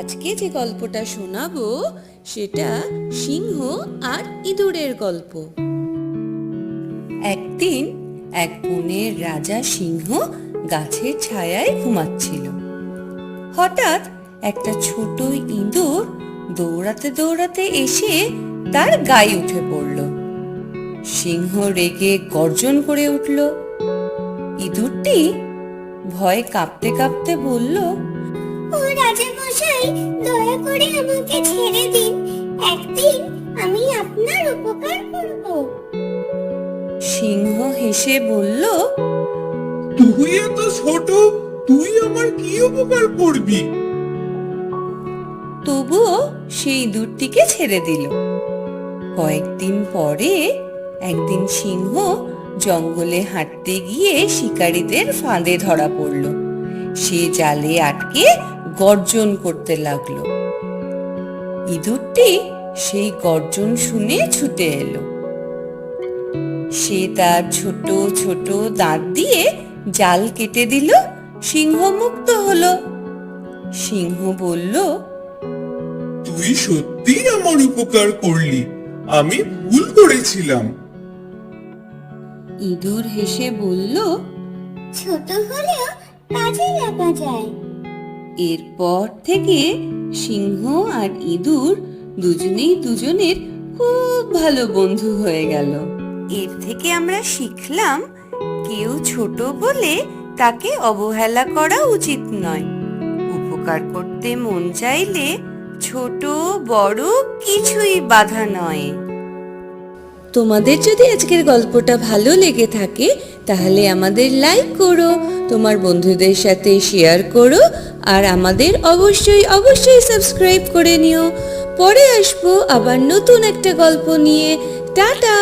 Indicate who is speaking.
Speaker 1: আজকে যে গল্পটা শোনাবো, সেটা সিংহ আর ইঁদুরের গল্প। একদিন এক বনের রাজা সিংহ গাছের ছায়ায় ঘুমাচ্ছিল। হঠাৎ একটা ছোট ইঁদুর দৌড়াতে দৌড়াতে এসে তার গায়ে উঠে পড়ল। সিংহ রেগে গর্জন করে উঠল। ইঁদুরটি ভয়ে কাঁপতে কাঁপতে বলল
Speaker 2: ও রাজা মশাই দয়া করে আমাকে ছেড়ে দিন। একদিন আমি আপনার উপকার করব।
Speaker 1: সিংহ হেসে বলল
Speaker 3: তুই এত ছোট তুই আমার কি উপকার করবি?
Speaker 1: তবুও সেই ইঁদুরটিকে ছেড়ে দিল। কয়েকদিন পরে একদিন সিংহ জঙ্গলে হাঁটতে গিয়ে শিকারীদের ফাঁদে ধরা পড়ল। সে জালে আটকে গর্জন করতে লাগল। ইঁদুরটি সেই গর্জন শুনে ছুটে এলো। সে তার ছোট ছোট দাঁত দিয়ে জাল কেটে দিল সিংহ মুক্ত হলো। সিংহ বলল
Speaker 3: তুই সত্যি আমার উপকার করলি আমি ভুল করেছিলাম।
Speaker 1: ইঁদুর হেসে বলল
Speaker 2: ছোট হলেও কাজে লাগা যায়।
Speaker 1: এরপর থেকে সিংহ আর ইঁদুর দুজনেই দুজনের খুব ভালো বন্ধু হয়ে গেল। এর থেকে আমরা শিখলাম, কেউ ছোট বলে তাকে অবহেলা করা উচিত নয়। উপকার করতে মন চাইলে ছোট, বড় কিছুই বাধা নয়। তোমাদের যদি আজকের গল্পটা ভালো লেগে থাকে, তাহলে আমাদের লাইক করো, তোমার বন্ধুদের সাথে শেয়ার করো আর আমাদের অবশ্যই অবশ্যই সাবস্ক্রাইব করে নিও। পরে আসব আবার নতুন একটা গল্প নিয়ে। টাটা!